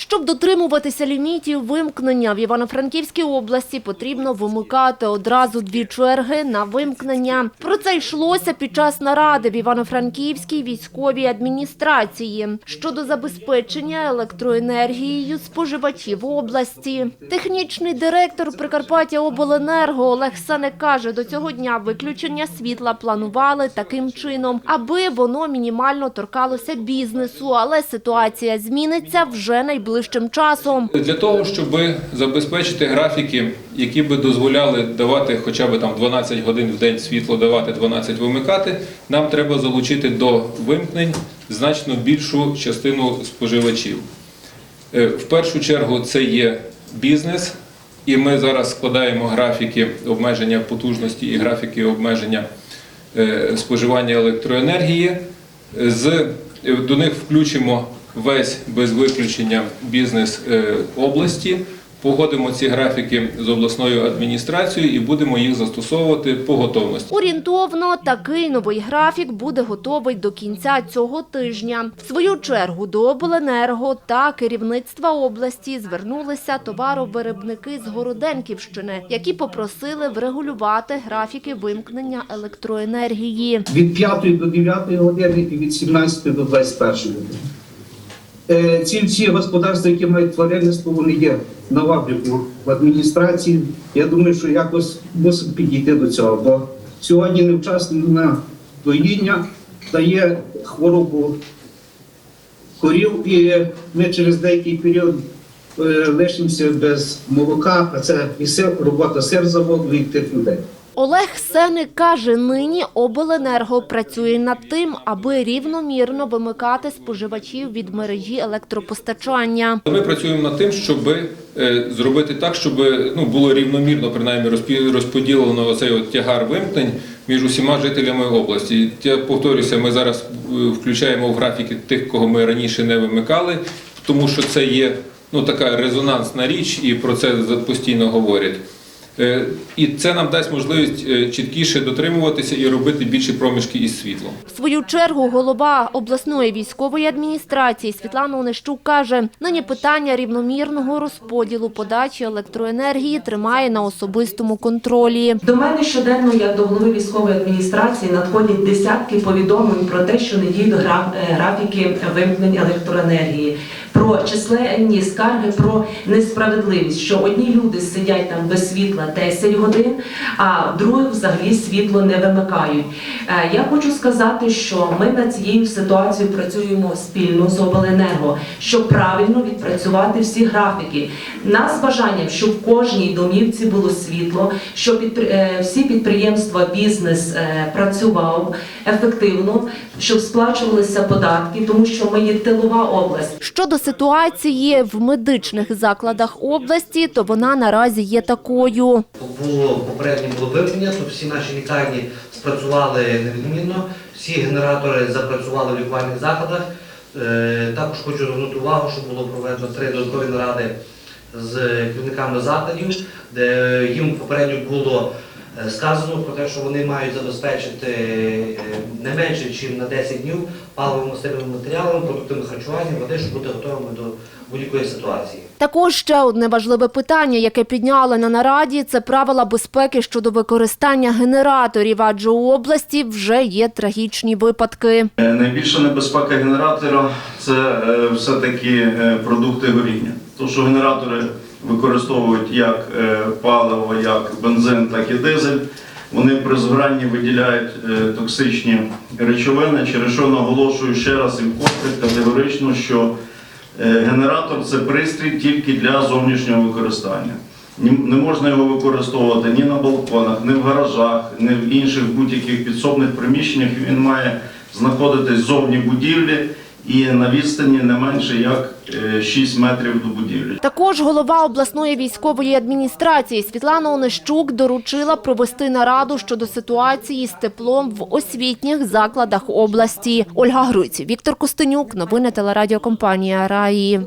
Щоб дотримуватися лімітів вимкнення в Івано-Франківській області, потрібно вимикати одразу дві черги на вимкнення. Про це йшлося під час наради в Івано-Франківській військовій адміністрації щодо забезпечення електроенергією споживачів області. Технічний директор Прикарпаття Обленерго Олег Сенек каже, до цього дня виключення світла планували таким чином, аби воно мінімально торкалося бізнесу, але ситуація зміниться вже найближчим часом. Для того, щоб забезпечити графіки, які би дозволяли давати хоча б там 12 годин в день світло, давати 12 вимикати, нам треба залучити до вимкнень значно більшу частину споживачів. Е, В першу чергу це є бізнес, і ми зараз складаємо графіки обмеження потужності і графіки обмеження е, споживання електроенергії. З, е, до них включимо весь без виключення бізнес е, області. Погодимо ці графіки з обласною адміністрацією і будемо їх застосовувати по готовності. Орієнтовно такий новий графік буде готовий до кінця цього тижня. В свою чергу до обленерго та керівництва області звернулися товаровиробники з Городенківщини, які попросили врегулювати графіки вимкнення електроенергії. від 5 до 9 години і від 17 до 21 години. Е, Ці всі господарства, які мають тваринництво, вони є на обліку в адміністрації. Я думаю, що якось мусимо підійти до цього, бо сьогодні невчасне доїння дає хворобу корів, і ми через деякий період е, лишимося без молока, а це і сир, робота сирзаводу і тих людей. Олег Сеник каже, нині обленерго працює над тим, аби рівномірно вимикати споживачів від мережі електропостачання. Ми працюємо над тим, щоб е, зробити так, щоб ну, було рівномірно принаймні розподілено оцей от тягар вимкнень між усіма жителями області. Я повторюся, ми зараз е, включаємо в графіки тих, кого ми раніше не вимикали, тому що це є ну, така резонансна річ, і про це постійно говорять. Е, І це нам дасть можливість е, чіткіше дотримуватися і робити більші проміжки із світлом. В свою чергу голова обласної військової адміністрації Світлана Онищук каже, нині питання рівномірного розподілу подачі електроенергії тримає на особистому контролі. До мене щоденно, як до голови військової адміністрації, надходять десятки повідомлень про те, що не діють гра- е, графіки вимкнень електроенергії, про численні скарги про несправедливість, що одні люди сидять там без світла 10 годин, а других взагалі світло не вимикають. Е, Я хочу сказати, що ми над цією ситуацією працюємо спільно з обленерго, щоб правильно відпрацювати всі графіки. Нас бажанням, щоб в кожній домівці було світло, щоб е, всі підприємства, бізнес е, працював ефективно, щоб сплачувалися податки, тому що ми є тилова область. Щодо ситуації в медичних закладах області, то вона наразі є такою. Було попередньо було виведення, то всі наші лікарні спрацювали невідмінно, всі генератори запрацювали в лікувальних закладах. Е, Також хочу звернути увагу, що було проведено три додаткові наради з керівниками закладів, де їм попередньо було е, сказано про те, що вони мають забезпечити е, не менше, ніж на 10 днів паливно-мастильними матеріалами, продуктами харчування, води, щоб бути готовими до будь-якої ситуації. Також ще одне важливе питання, яке підняли на нараді, це правила безпеки щодо використання генераторів, адже у області вже є трагічні випадки. Е, Найбільша небезпека генератора це е, все-таки е, продукти горіння. Тому що генератори використовують як е, паливо, як бензин, так і дизель. Вони при згоранні виділяють е, токсичні речовини, через що наголошую ще раз і вкотре категорично, що е, генератор це пристрій тільки для зовнішнього використання. Не можна його використовувати ні на балконах, ні в гаражах, ні в інших будь-яких підсобних приміщеннях. Він має знаходитись зовні будівлі і на відстані не менше як е, 6 метрів до будівлі. Також голова обласної військової адміністрації Світлана Онищук доручила провести нараду щодо ситуації з теплом в освітніх закладах області. Ольга Груці, Віктор Костенюк, новини телерадіокомпанія Раї.